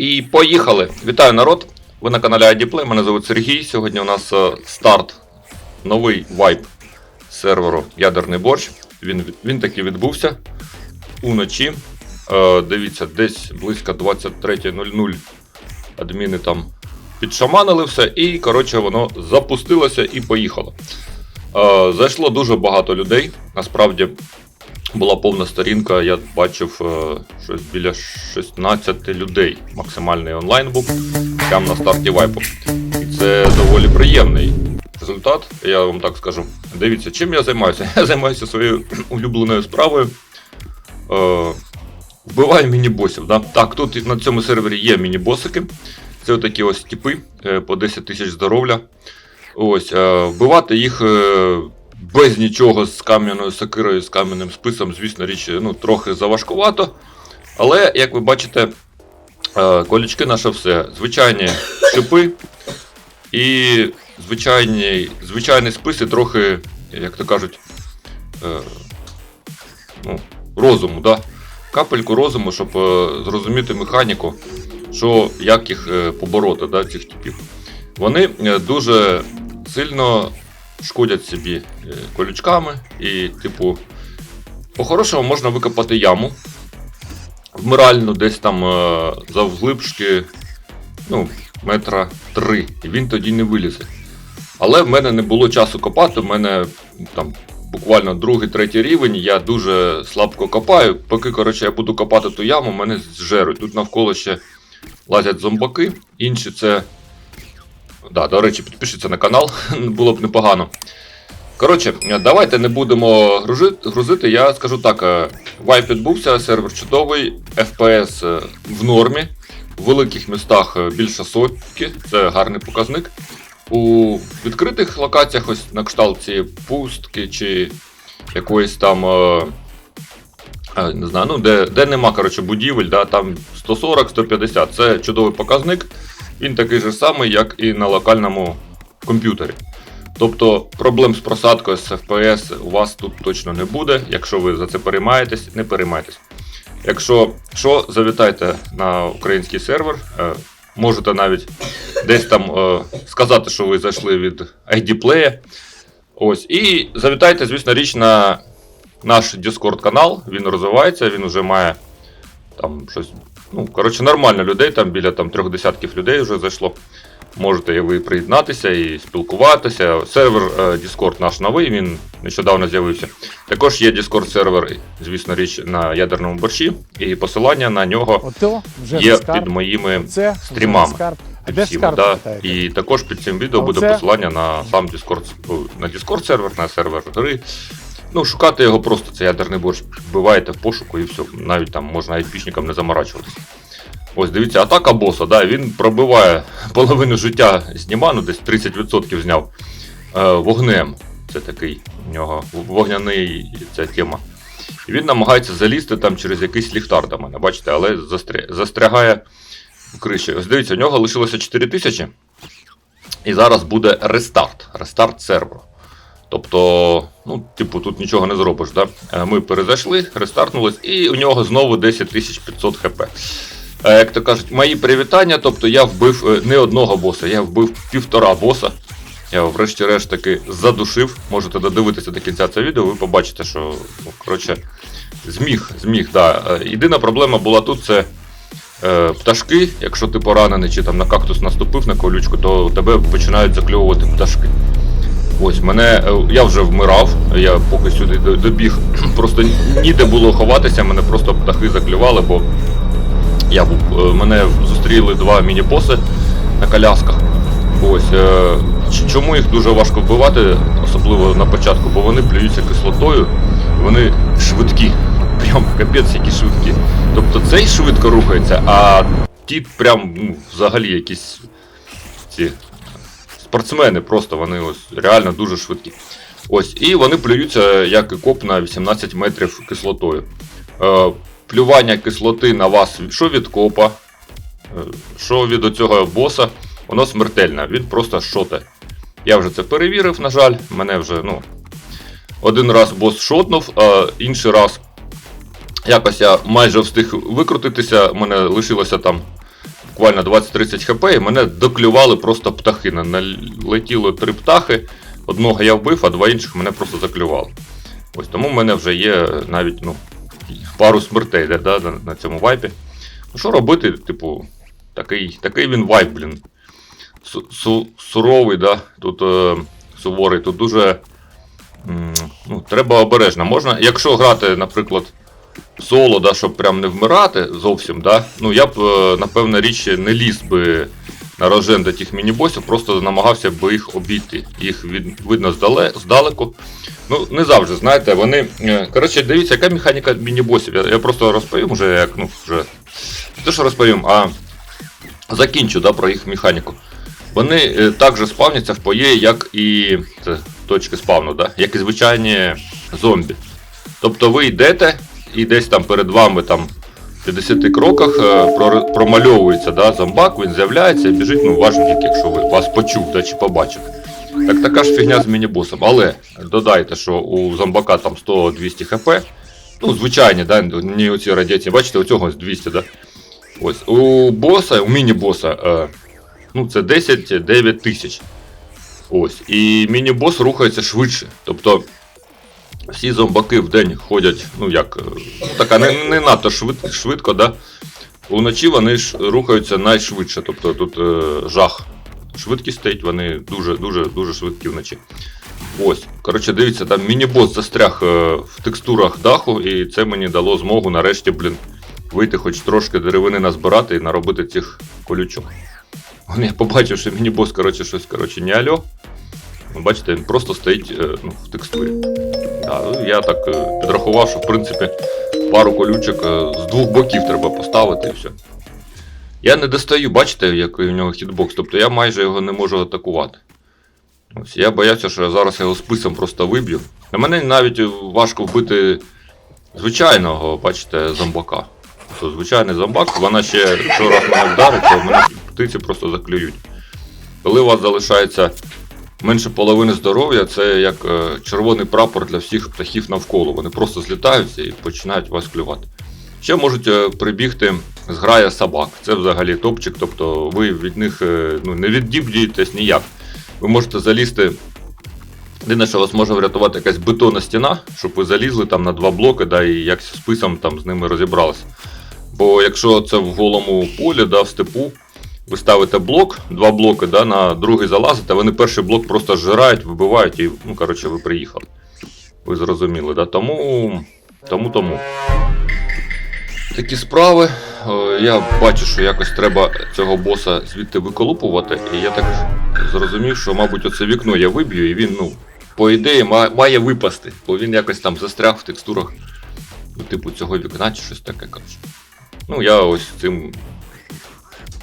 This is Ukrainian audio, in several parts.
І поїхали! Вітаю народ! Ви на каналі IDPlay, мене звуть Сергій. Сьогодні у нас е, старт, новий вайп серверу Ядерний борщ. Він, він таки відбувся уночі. Е, дивіться, десь близько 23.00 адміни там підшаманили все, і коротше воно запустилося і поїхало. Е, зайшло дуже багато людей. Насправді була повна сторінка, я бачив е, щось біля 16 людей. Максимальний онлайн був прямо на старті вайпу. І це доволі приємний результат, я вам так скажу. Дивіться, чим я займаюся? Я займаюся своєю улюбленою справою. Е, вбиваю міні-босів. Да? Так, тут на цьому сервері є міні-босики. Це отакі ось типи е, по 10 тисяч здоров'я. Ось, вбивати їх без нічого з кам'яною сокирою, з кам'яним списом, звісно, річ ну, трохи заважкувато. Але, як ви бачите, е, колючки наше все. Звичайні шипи і звичайні, звичайні списи трохи, як то кажуть, е, ну, розуму. Да? Капельку розуму, щоб е, зрозуміти механіку, що, як їх побороти, да, цих типів. Вони дуже сильно шкодять собі е, колючками, і, типу, по-хорошому можна викопати яму вмиральну, десь там е, завглибшки ну, метра три, і він тоді не вилізе. Але в мене не було часу копати, в мене там буквально другий, третій рівень, я дуже слабко копаю. Поки коротше, я буду копати ту яму, мене зжеруть. Тут навколо ще лазять зомбаки, інші це. Да, до речі, підпишіться на канал, було б непогано. Коротше, давайте не будемо грузити. Я скажу так: е, вайп відбувся, сервер чудовий, FPS е, в нормі. В великих містах е, більше сотки, це гарний показник. У відкритих локаціях, ось на кшталт цієї пустки чи якоїсь там. Не знаю, ну де, де нема коротше, будівель, да, там 140-150 це чудовий показник. Він такий же самий, як і на локальному комп'ютері. Тобто проблем з просадкою з FPS у вас тут точно не буде. Якщо ви за це переймаєтесь, не переймайтесь. Якщо що, завітайте на український сервер. е, Можете навіть десь там е, сказати, що ви зайшли від ID Ось. І завітайте, звісно, річ на наш Discord канал. Він розвивається, він вже має там щось. Ну, коротше, нормально людей, там біля там, трьох десятків людей вже зайшло. Можете і ви приєднатися і спілкуватися. Сервер е, Discord наш новий, він нещодавно з'явився. Також є Discord сервер, звісно, річ на ядерному борщі, і посилання на нього Ото вже є під моїми Це стрімами. вже під де всіма, да. І також під цим відео буде оце- посилання на сам Discord, на Discord сервер, на сервер гри. Ну, шукати його просто, це ядерний борщ. Вбиваєте в пошуку і все. Навіть там можна айпішникам не заморачуватися. Ось дивіться, атака боса, да, він пробиває половину життя зніма, ну десь 30% зняв е, вогнем. Це такий у нього вогняний ця тема. І він намагається залізти там через якийсь ліхтар до мене, бачите, але застря... застрягає в криші. Ось дивіться, у нього лишилося 4000. І зараз буде рестарт. Рестарт серверу. Тобто, ну, типу, тут нічого не зробиш. Да? Е, Ми перезайшли, рестартнулись, і у нього знову 10500 хп. Е, Як то кажуть, мої привітання. Тобто я вбив е, не одного боса, я вбив півтора боса. Я врешті-решт таки задушив. Можете додивитися до кінця це відео, ви побачите, що ну, коротше, зміг, зміг, да. Єдина проблема була тут це е, пташки. Якщо ти поранений чи там на кактус наступив на колючку, то тебе починають закльовувати пташки. Ось мене, е, я вже вмирав, я поки сюди добіг, просто ніде було ховатися, мене просто птахи заклювали, бо я був, е, мене зустріли два міні-боси на колясках. Ось, е, чому їх дуже важко вбивати, особливо на початку, бо вони плюються кислотою, вони швидкі. Прям капець, які швидкі. Тобто цей швидко рухається, а ті прям ну, взагалі якісь ці спортсмени просто, вони ось реально дуже швидкі. Ось, і вони плюються, як і коп на 18 метрів кислотою. Е, плювання кислоти на вас, що від копа, е, що від оцього боса, воно смертельне, він просто шоте. Я вже це перевірив, на жаль, мене вже, ну. Один раз бос шотнув, а інший раз якось я майже встиг викрутитися, мене лишилося там буквально 20-30 хп, і мене доклювали просто птахи. Налетіло три птахи. Одного я вбив, а два інших мене просто заклювали. Ось тому в мене вже є навіть ну, пару смертей да, на, цьому вайпі. Ну що робити, типу, такий, такий він вайп, блін. Су, су, суровий, да, тут е, суворий, тут дуже. Ну, треба обережно. Можна, якщо грати, наприклад, соло, да, щоб прям не вмирати зовсім, да, ну я б, е, напевно, річ не ліз би на рожен до тих міні-босів, просто намагався би їх обійти. Їх від, видно здале, здалеку. Ну, не завжди, знаєте, вони. е, Коротше, дивіться, яка механіка міні-босів. Я, я просто розповім вже, як, ну, вже. Не те, що розповім, а закінчу да, про їх механіку. Вони е, також спавняться в поє, як і це, точки спавну, да, як і звичайні зомбі. Тобто ви йдете і десь там перед вами там в 50 кроках е, промальовується да, зомбак, він з'являється і біжить ну, ваш бік, якщо ви вас почув да, чи побачив. Так така ж фігня з міні-босом. Але додайте, що у зомбака там 100-200 хп. Ну, звичайні, да, не оці радіації. Бачите, у цього 200, да? Ось. У боса, у міні-боса, е, ну, це 10-9 тисяч. Ось. І міні-бос рухається швидше. Тобто всі зомбаки в день ходять, ну як, е, така не, не надто швид, швидко, да? Уночі вони ж рухаються найшвидше. Тобто тут е, жах. Швидкість стоїть, вони дуже дуже швидкі вночі. Ось. Коротше, дивіться, там міні-бос застряг е, в текстурах даху, і це мені дало змогу нарешті, блін, вийти хоч трошки деревини назбирати і наробити цих колючок. Вон я побачив, що міні-бос, коротше, щось, коротше, не альо. Ну, Бачите, він просто стоїть е, ну, в текстурі. Я так е, підрахував, що в принципі пару колючок е, з двох боків треба поставити і все. Я не достаю, бачите, який у нього хітбокс, тобто я майже його не можу атакувати. Ось, я боявся, що я зараз його списом просто виб'ю. На мене навіть важко вбити звичайного, бачите, зомбака. Тобто звичайний зомбак, вона ще якщо раз мене вдарить, то мене птиці просто заклюють. Коли у вас залишається менше половини здоров'я, це як е, червоний прапор для всіх птахів навколо. Вони просто злітаються і починають вас клювати. Ще можуть е, прибігти зграя собак. Це взагалі топчик, тобто ви від них е, ну, не віддіб'єтесь ніяк. Ви можете залізти. Єдине, що вас може врятувати якась бетонна стіна, щоб ви залізли там на два блоки, да, і як з списом там з ними розібралися. Бо якщо це в голому полі, да, в степу, ви ставите блок, два блоки, да, на другий залазите, вони перший блок просто зжирають, вибивають і, ну, коротше, ви приїхали. Ви зрозуміли, да? Тому. Тому тому. Такі справи. Е, Я бачу, що якось треба цього боса звідти виколупувати, і я так зрозумів, що, мабуть, оце вікно я виб'ю, і він, ну, по ідеї, має випасти, бо він якось там застряг в текстурах, ну, типу, цього вікна чи щось таке, коротше. Ну, я ось цим,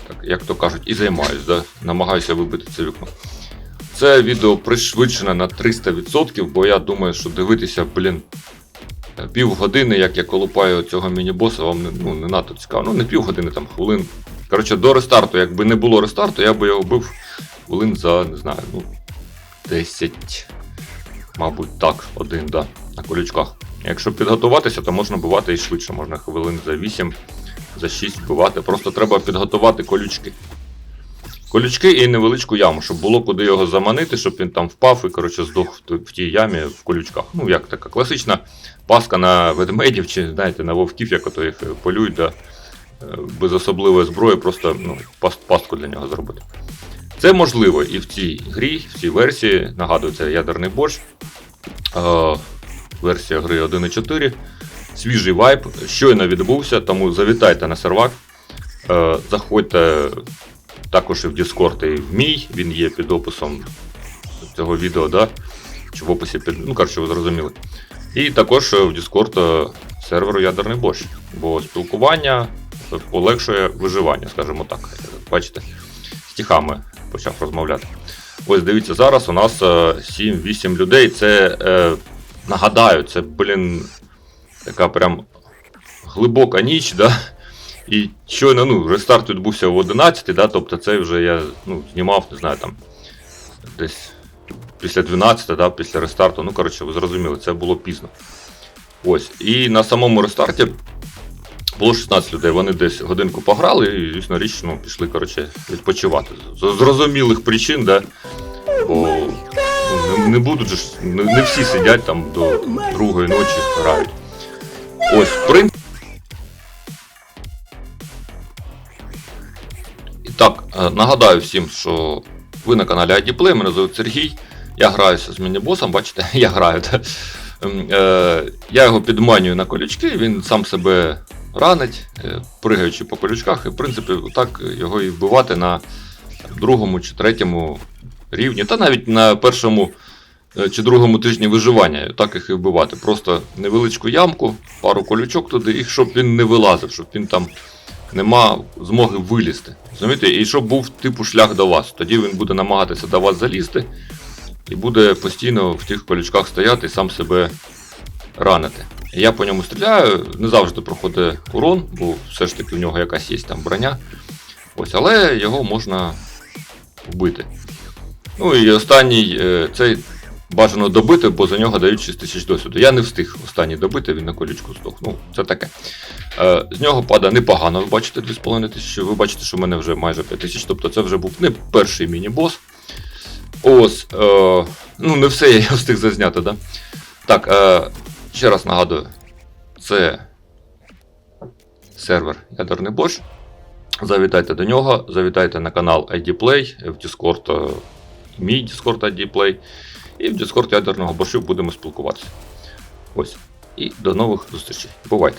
так, як то кажуть, і займаюсь, да? намагаюся вибити це вікно. Це відео пришвидшене на 300%, бо я думаю, що дивитися, блін, півгодини, як я колупаю цього міні-боса, вам не, ну, не надто цікаво. Ну, не півгодини, там хвилин. Коротше, до рестарту, якби не було рестарту, я би його вбив хвилин за, не знаю, ну, 10, мабуть, так, один, да, на колючках. Якщо підготуватися, то можна бувати і швидше, можна хвилин за 8, за 6 вбивати. Просто треба підготувати колючки. Колючки і невеличку яму, щоб було куди його заманити, щоб він там впав і коротше здох в, тій ямі в колючках. Ну, як така класична паска на ведмедів чи знаєте, на вовків, як ото їх полюють, да, е, без особливої зброї, просто ну, пас- пастку для нього зробити. Це можливо і в цій грі, в цій версії. Нагадую, це ядерний борщ. Е, версія гри 1.4. Свіжий вайп. Щойно відбувся, тому завітайте на сервак. Е, заходьте також і в Discord і в мій, він є під описом цього відео, да? чи в описі під. Ну, коротше, ви зрозуміли. І також е, в Discord е, серверу Ядерний борщ, бо спілкування полегшує виживання, скажімо так. Бачите, стихами почав розмовляти. Ось дивіться, зараз у нас е, 7-8 людей. Це, нагадаю, це, блін, така прям глибока ніч, да? І щойно ну, рестарт відбувся в 11, да, тобто це вже я ну, знімав, не знаю, там десь після 12, да, після рестарту. Ну, коротше, ви зрозуміли, це було пізно. Ось. І на самому рестарті Було 16 людей, вони десь годинку пограли і, звісно, річ, ну, пішли, коротше, відпочивати. З зрозумілих причин, да? Бо не, не будуть ж, не, не всі сидять там до другої ночі грають. Ось, в принципі. І так, е, нагадаю всім, що ви на каналі IDPlay, мене звуть Сергій. Я граюся з міні-босом, бачите, я граю. Ем, Е, я його підманюю на колючки, він сам себе ранить, е, пригаючи по колючках, і в принципі так його і вбивати на другому чи третьому рівні, та навіть на першому чи другому тижні виживання, так їх і вбивати. Просто невеличку ямку, пару колючок туди, і щоб він не вилазив, щоб він там не мав змоги вилізти. Розумієте? І щоб був типу шлях до вас. Тоді він буде намагатися до вас залізти і буде постійно в тих колючках стояти і сам себе ранити. Я по ньому стріляю, не завжди проходить урон, бо все ж таки в нього якась є там броня. Ось, але його можна вбити. Ну і останній е, цей бажано добити, бо за нього дають 6 тисяч досвіду. Я не встиг останній добити, він на колючку здох. Ну, це таке. Е, з нього падає непогано, ви бачите 2,5 тисячі. Ви бачите, що в мене вже майже 5 тисяч, тобто це вже був не перший міні-бос. Ось, е, ну не все я його встиг зазняти, да? Так, е, ще раз нагадую, це сервер Ядерний Борщ. Завітайте до нього, завітайте на канал IDPlay, в Discord, е, мій Discord IDPlay. І в Discord ядерного борщу будемо спілкуватися. Ось. І до нових зустрічей. Бувайте!